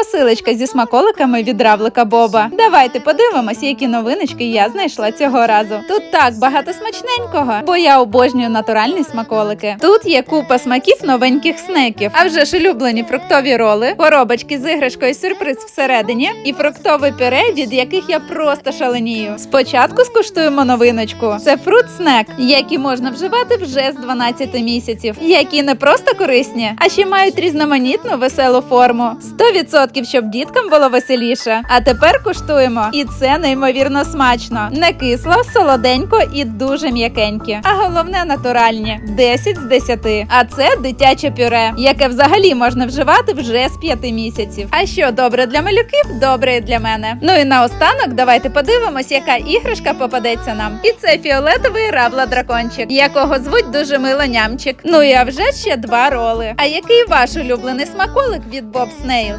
Посилочка зі смаколиками від равлика Боба. Давайте подивимось, які новиночки я знайшла цього разу. Тут так багато смачненького, бо я обожнюю натуральні смаколики. Тут є купа смаків новеньких снеків, а вже ж улюблені фруктові роли, коробочки з іграшкою сюрприз всередині і фруктове пюре, від яких я просто шаленію. Спочатку скуштуємо новиночку. Це фрут снек, які можна вживати вже з 12 місяців, які не просто корисні, а ще мають різноманітну веселу форму. 100% щоб діткам було веселіше. А тепер куштуємо. І це неймовірно смачно. Не кисло, солоденько і дуже м'якенькі. А головне натуральні 10 з 10. А це дитяче пюре, яке взагалі можна вживати вже з 5 місяців. А що добре для малюків, добре і для мене. Ну і наостанок давайте подивимось, яка іграшка попадеться нам. І це фіолетовий равла дракончик, якого звуть дуже мило нямчик. Ну і а вже ще два роли. А який ваш улюблений смаколик від Боб Снейл?